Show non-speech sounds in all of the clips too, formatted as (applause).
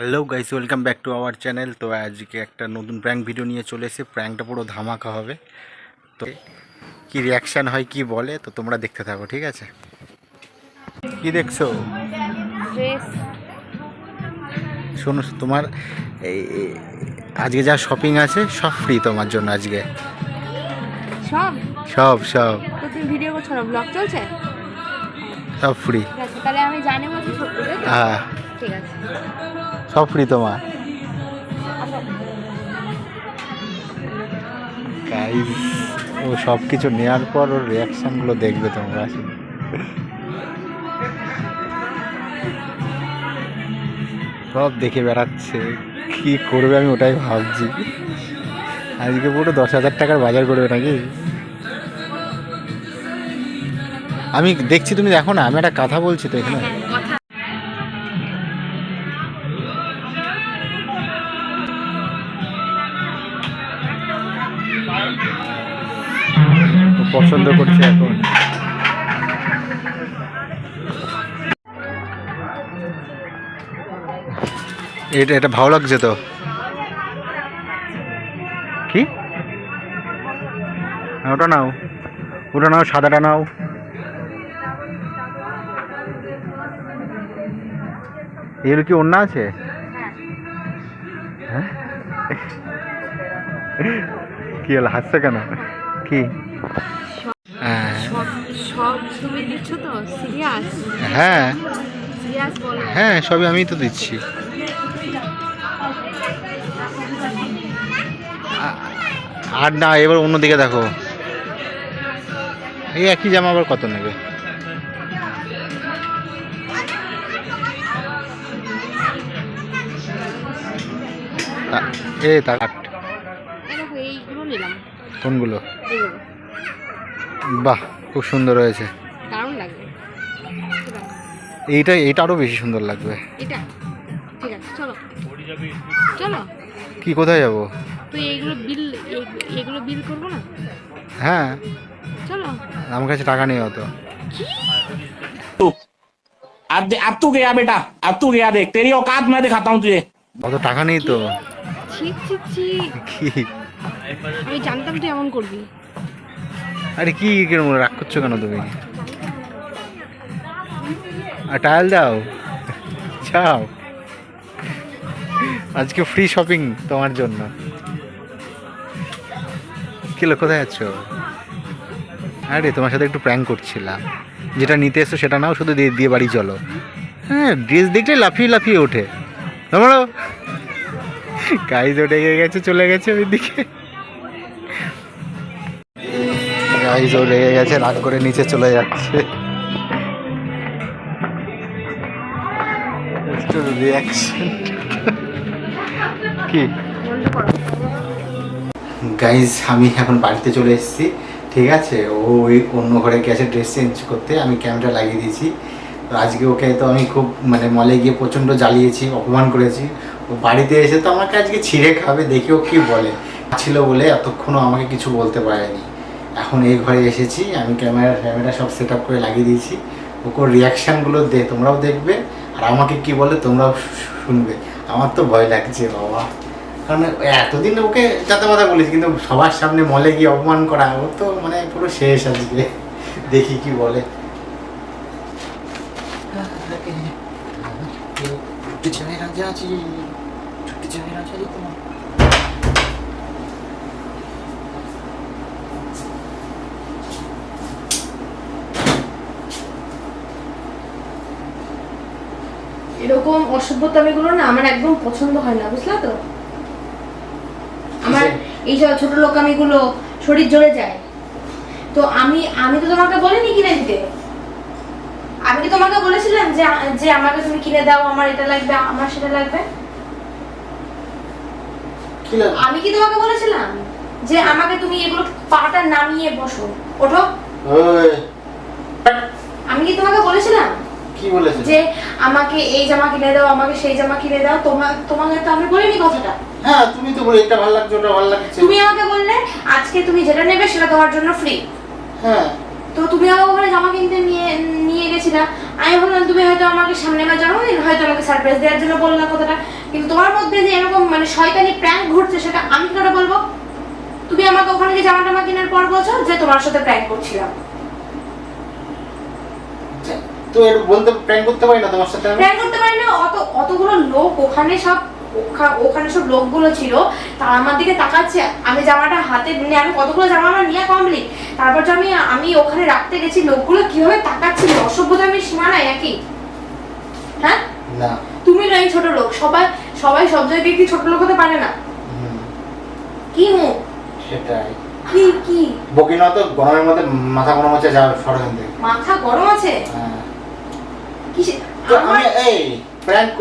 Hello guys welcome back to our channel তো আজকে একটা নতুন প্র্যাঙ্ক ভিডিও নিয়ে চলে এসে প্র্যাঙ্কটা পুরো ধামাকা হবে। তো কি রিয়াকশান হয় কি বলে তো তোমরা দেখতে থাকো ঠিক আছে? কি দেখছ? শোনো তোমার এই আজকে যা শপিং আছে সব ফ্রি তোমার জন্য আজকে। সব? সব সব। ভিডিও করছ ব্লগ চলছে? সব ফ্রি তাহলে আমি জানি? হ্যাঁ। সব ফ্রি আসো। ও সব কিছু নেওয়ার পর ওর রিয়াকশানগুলো দেখবে তোমরা। সব দেখে বেড়াচ্ছে। কি করবে আমি ওটাই ভাবছি। আজকে পুরো দশ হাজার টাকার বাজার করবে নাকি? আমি দেখছি, তুমি দেখো না, আমি একটা কথা বলছি তো এখানে। পছন্দ করছে এখন। এটা এটা ভালো লাগছে তো। কি? ওটা নাও। ওটা নাও, সাদাটা নাও। এর কি অন্য আছে? হ্যাঁ? কি হলো, হাসছে কেন? কি? হ্যাঁ। হ্যাঁ হ্যাঁ সবই আমি তো দিচ্ছি। আর না এবার অন্যদিকে দেখো। এই একই জামা আবার কত নেবে? এ তা এই দেখো এইগুলো নিলাম। কোনগুলো? বাহ খুব সুন্দর হয়েছে দারুণ লাগবে এটা, এইটা এইটা আরও বেশি সুন্দর লাগবে এটা ঠিক আছে চলো চলো কি কোথায় যাব তো এইগুলো বিল এগুলো বিল করবো না হ্যাঁ চলো আমার কাছে টাকা নেই অত अब दे- अब तू गया बेटा अब तू गया देख तेरी औकात मैं दिखाता हूँ तुझे অত টাকা নেই তো ছি ছি ছি কি আমি জানতাম তুই এমন করবি আরে কি কীরকম রাগ করছ কেন তুমি? আর টায়াল দাও। যাও। আজকে ফ্রি শপিং তোমার জন্য। কিলো কোথায় আছো আরে, তোমার সাথে একটু প্র্যাঙ্ক করছিলাম। যেটা নিতে এসো সেটা নাও, শুধু দিয়ে দিয়ে বাড়ি চলো। হ্যাঁ ড্রেস দেখলে লাফিয়ে লাফিয়ে ওঠে। তোমরা গাইজ ওঠে গেছে, চলে গেছে ওই দিকে গাইজ ও রেগে গেছে, রাগ করে নিচে চলে যাচ্ছে। কি? গাইজ আমি এখন বাড়িতে চলে এসেছি, ঠিক আছে? ও ওই অন্য ঘরে গেছে ড্রেস চেঞ্জ করতে, আমি ক্যামেরা লাগিয়ে দিয়েছি। তো আজকে ওকে তো আমি খুব মানে মলে গিয়ে প্রচণ্ড জ্বালিয়েছি, অপমান করেছি। ও বাড়িতে এসে তো আমাকে আজকে ছিঁড়ে খাবে, দেখি ও কী বলে। ছিল বলে এতক্ষণও আমাকে কিছু বলতে পারেনি। এখন এই ঘরে এসেছি আমি ক্যামেরা ফ্যামেরা সব সেট আপ করে লাগিয়ে দিয়েছি। ওকে রিয়াকশানগুলো দে তোমরাও দেখবে আর আমাকে কি বলে তোমরাও শুনবে। আমার তো ভয় লাগছে বাবা। কারণ এতদিন ওকে যাতে কথা বলেছি কিন্তু সবার সামনে মলে গিয়ে অপমান করা ও তো মানে পুরো শেষ আজকে। দেখি কি বলে। ছেড়ে রাজা আছি রাজা তোমার। এরকম অসভ্যতামিগুলো না আমার একদম পছন্দ হয় না বুঝলা তো? আমার এই সব ছোট লোকামিগুলো শরীর জ্বলে যায়। তো আমি আমি তো তোমাকে বলিনি কিনে দিতে। আমি কি তোমাকে বলেছিলাম যে যে আমাকে তুমি কিনে দাও আমার এটা লাগবে আমার সেটা লাগবে? আমি কি তোমাকে বলেছিলাম যে আমাকে তুমি এগুলো পাটা নামিয়ে বসো? ওঠো। আমি কি তোমাকে বলেছিলাম কি বলেছে যে আমাকে এই জামা কিনে দাও আমাকে সেই জামা কিনে দাও তোমার তোমাকে তো আমি বলিনি কথাটা। হ্যাঁ তুমি তো বলে এটা ভালো লাগছে ওটা ভালো লাগছে। তুমি আমাকে বললে আজকে তুমি যেটা নেবে সেটা তোমার জন্য ফ্রি হ্যাঁ। তো তুমি আমাকে ওখানে জামা কিনতে নিয়ে নিয়ে গেছিলা। আমি ভাবলাম তুমি হয়তো আমাকে সামনে আমার জন্মদিন হয়তো আমাকে সারপ্রাইজ দেওয়ার জন্য বললা কথাটা। কিন্তু তোমার মধ্যে যে এরকম মানে শয়তানি প্র্যাঙ্ক ঘুরছে সেটা আমি কি করে বলব? তুমি আমাকে ওখানে গিয়ে জামা টামা কেনার পর বলছো যে তোমার সাথে প্র্যাঙ্ক করছিলাম। তো বলতে প্র্যাঙ্ক করতে পারি না তোমার সাথে প্র্যাঙ্ক করতে পারি না অত অতগুলো লোক ওখানে সব ওখানে সব লোকগুলো ছিল তারা আমার দিকে তাকাচ্ছে আমি জামাটা হাতে নিয়ে আমি কতগুলো জামা আমার নিয়ে কমপ্লিট তারপর যে আমি আমি ওখানে রাখতে গেছি লোকগুলো কীভাবে তাকাচ্ছিল? অসভ্যতা আমি সীমা নাই নাকি হ্যাঁ? না। তুমি নাই ছোট লোক সবাই সবাই সব জায়গায় কি ছোট লোক হতে পারে না। কি হু? সেটাই। কি কি? বকি না তো গরমের মধ্যে মাথা গরম হচ্ছে সরকার মাথা গরম আছে? হ্যাঁ। তো আমি এই প্র্যাঙ্ক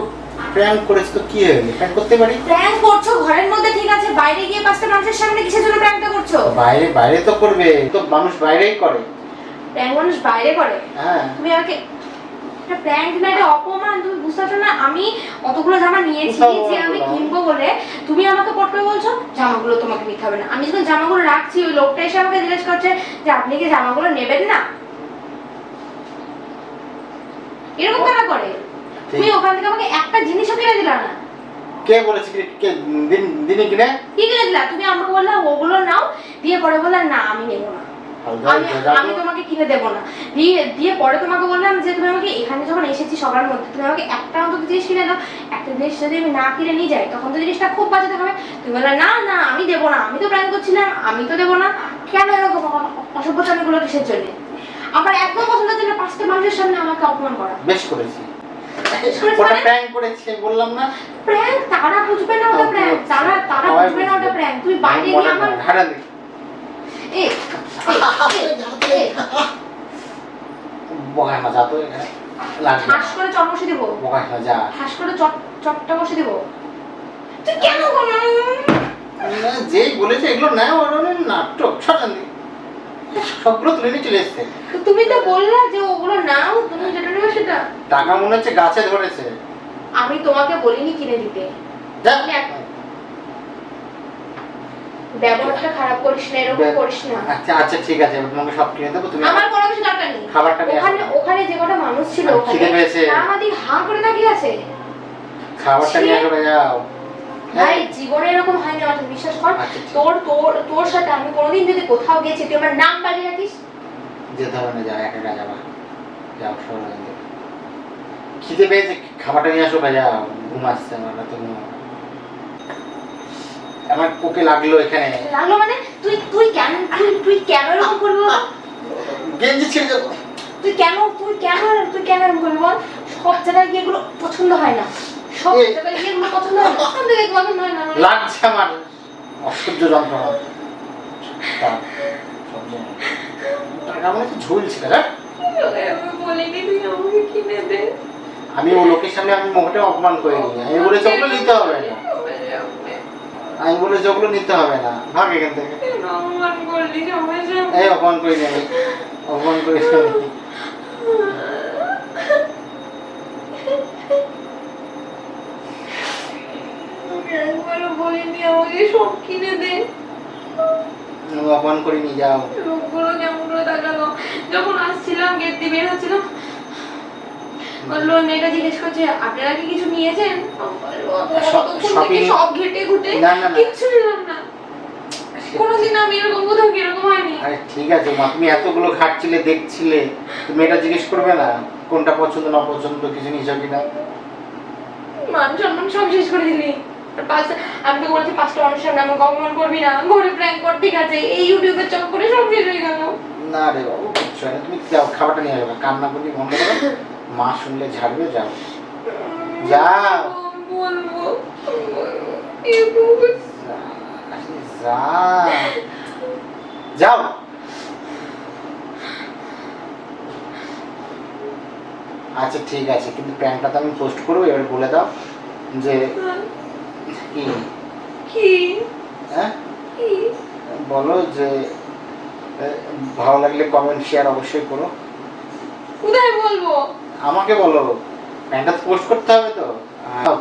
প্র্যাঙ্ক করেছি তো কি হয়েছে প্র্যাঙ্ক করতে পারি? প্র্যাঙ্ক করছ ঘরের মধ্যে ঠিক আছে বাইরে গিয়ে পাঁচটা মানুষের সামনে কিসের জন্য প্র্যাঙ্কটা করছ? বাইরে বাইরে তো করবে তো মানুষ বাইরেই করে। প্র্যাঙ্ক মানুষ বাইরে করে? হ্যাঁ। তুমি আমাকে এটা প্র্যাঙ্ক না এটা অপমান তুমি বুঝতে পারছ না? আমি অতগুলো জামা নিয়েছি যে আমি কিনবো বলে তুমি আমাকে পট করে বলছো জামাগুলো তোমাকে নিতে হবে না। আমি যখন জামাগুলো রাখছি ওই লোকটা এসে আমাকে জিজ্ঞেস করছে যে আপনি কি জামাগুলো নেবেন না? এরকম কেন করে। তুমি ওখান থেকে আমাকে একটা জিনিসও কিনে দিলা না। কে বলেছে কি কে দিন দিনে কিনে? কি কিনে দিলা? তুমি আমাকে বললা ওগুলো নাও দিয়ে পরে বললা না আমি নেব না। আমি। তোমাকে কিনে দেবো না। দিয়ে দিয়ে পরে তোমাকে বললাম যে তুমি আমাকে এখানে যখন এসেছি সবার মধ্যে তুমি আমাকে একটা অন্তত জিনিস কিনে দাও। একটা জিনিস যদি আমি না কিনে নিয়ে যাই তখন তো জিনিসটা খুব বাজে দেখাবে তুমি বললে না না আমি দেবো না। আমি তো প্ল্যান করছিলাম আমি তো দেবো না। কেন এরকম অসভ্যতামিগুলো কিসের জন্য? আমার একদম পছন্দ ছিল পাঁচটা মানুষের সামনে আমাকে অপমান করা। বেশ করেছি। ওটা মানে? প্র্যাঙ্ক করেছি আমি বললাম না। প্র্যাঙ্ক তারা বুঝবে না ওটা প্র্যাঙ্ক তারা তারা বুঝবে না ওটা প্র্যাঙ্ক তুমি বাইরে গিয়ে আমার দিই। এ বগায় যা তো এখানে ঠাস করে চট বসে দেবো। বগায় যা ঠাস করে চট চটটা বসে দেবো। তুই কেন যেই বলেছে এগুলো না ওর নাটক সরান দিই সবগুলো তুলে নিয়ে চলে এসছে। তুমি তো বললা যে ওগুলো নাও তুমি যেটা নেবে সেটা। টাকা মনে হচ্ছে গাছে ধরেছে। আমি তোমাকে বলিনি কিনে দিতে। ব্যবহারটা খারাপ করিস না এরকম করিস না। আচ্ছা আচ্ছা ঠিক আছে আমি তোমাকে সব কিনে দেবো তুমি আমার কোনো কিছু দরকার নেই। খাবারটা ওখানে ওখানে যে কটা মানুষ ছিল আর ওখানে। আমাদের হাঁ করে তাকিয়ে আছে। খাবারটা নিয়ে চলে যাও ভাই জীবনে এরকম হয়নি আমার সাথে, বিশ্বাস কর। আচ্ছা, তোর তোর তোর সাথে আমি কোনোদিন যদি কোথাও গেছি তুই আমার নাম বাজিয়ে রাখিস? যেতে হবে না যাও একা একা যাবা যাও সবাই খিদে পেয়েছে খাবারটা নিয়ে আসো যাও ঘুম আসছে আমার না তো ঘুম আমার কোকে লাগল এখানে। লাগল মানে? তুই তুই কেন তুই তুই কেন এরকম করবি বল? গেঞ্জি ছিঁড়ে যাব। তুই কেন তুই কেন তুই কেন এরকম করবি বল? সব জায়গায় গিয়ে এগুলো পছন্দ হয় না। লাগছে আমার অসহ্য যন্ত্রণা। টাকা মনে হচ্ছে ঝুলছিল আমি আমি ও লোকের সামনে আমি মোহটা অপমান করে দিই আমি বলেছি ওগুলো নিতে হবে না। আমি বলেছি ওগুলো নিতে হবে না। ভাগ এখান থেকে। এই অপমান করে নেবে অপমান করে (laughs) নেবে একবারও বলিনি আমাকে সব কিনে দে। অপমান করে যাও। লোকগুলো কেমন করে তাকালো যখন আসছিলাম গেট দিয়ে বের হচ্ছিলাম বলল মেয়েটা জিজ্ঞেস করছে আপনারা কি কিছু নিয়েছেন? সব- ততক্ষণ থেকে shopping- সব ঘেটে ঘুটে না, না, না। কিচ্ছু নিলাম না। কোনোদিন আমি এরকম কোথাও এরকম হয়নি? আরে ঠিক আছে মা তুমি এতগুলো খাটছিলে দেখছিলে তুমি এটা জিজ্ঞেস করবে না কোনটা পছন্দ না পছন্দ কিছু নিয়েছো কিনা? মান সম্মান সব শেষ করে দিলি। আমি তো বলছি পাঁচটা মানুষের আমাকে অপমান করবি না। ঘরে প্র্যাঙ্ক কর ঠিক আছে? এই ইউটিউবের চক করে সব শেষ হয়ে গেল। না রে বাবু কিচ্ছু হয় না। তুমি যাও খাবারটা নিয়ে যাবে কান্না করবি বন্ধ করো মা শুনলে ঝাড়বে যাও। যাও। ইউটিউবে যাও। আচ্ছা ঠিক আছে। কিন্তু প্র্যাঙ্কটা তো আমি পোস্ট করব এবার বলে দাও যে কি? কি? হ্যাঁ? কি? বলো যে ভালো লাগলে কমেন্ট শেয়ার অবশ্যই করো। কোথায় বলব? আমাকে বলো। প্যান্টটা পোস্ট করতে হবে তো।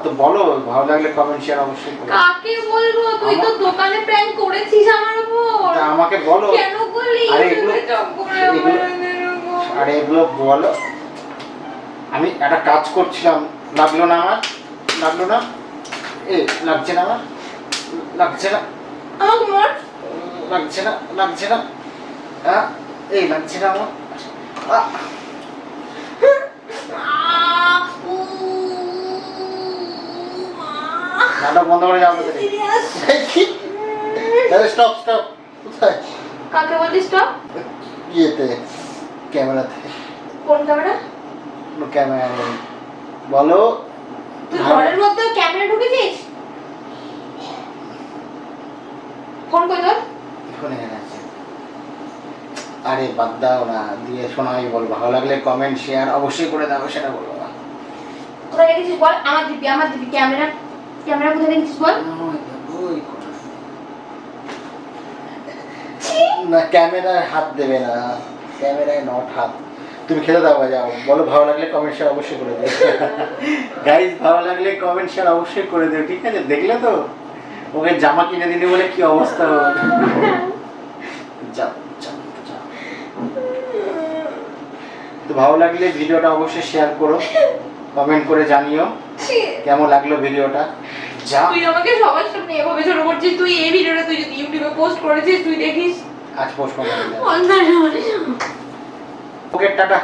তো বলো ভালো লাগলে কমেন্ট শেয়ার অবশ্যই করো। কাকে বলব? তুই তো দোকানে প্র্যাঙ্ক করেছিস আমার উপর। আমাকে বলো। কেন করলি আরে এগুলো- করে এগুলো- বলো। আমি একটা কাজ করছিলাম। লাগল না আমার? লাগল না? লাগছে না আমার? লাগছে না? আমাকে মর লাগছে না লাগছে না? হ্যাঁ? এই লাগছে না আমার? নাটক বন্ধ করে যাব? স্টপ স্টপ কাকে বলিস তো ইয়েতে ক্যামেরাতে। কোন ক্যামেরা? ক্যামেরা বলো। তুই ঘরের মধ্যে ক্যামেরা ঢুকেছিস? ফোন কই তোর? ফোনে আছে। আরে বাদ দাও না দিয়ে শোনো আমি বলব। ভালো লাগলে কমেন্ট শেয়ার অবশ্যই করে দাও সেটা বলব না। কোথায় রেখেছিস বল? আমার দিবি আমার দিবি ক্যামেরা ক্যামেরা কোথায় রেখেছিস বল? না ক্যামেরায় হাত দেবে না। ক্যামেরায় নট হাত। তুমি খেতে দাও যাও। বলো ভালো লাগলে কমেন্ট শেয়ার অবশ্যই করে দেবে গাইজ ভালো লাগলে কমেন্ট শেয়ার অবশ্যই করে দেবে ঠিক আছে? দেখলে তো? ওকে জামা কিনে দিলি বলে কি অবস্থা? হবে তো ভালো লাগলে ভিডিওটা অবশ্যই শেয়ার করো। কমেন্ট করে জানিও কেমন লাগল ভিডিওটা। যা। তুই আমাকে সবার সামনে এভাবে ছোট করছিস তুই এই ভিডিওটা তুই যদি ইউটিউবে পোস্ট করেছিস তুই দেখিস। আজ পোস্ট করব অন্যায় ওকে টাটা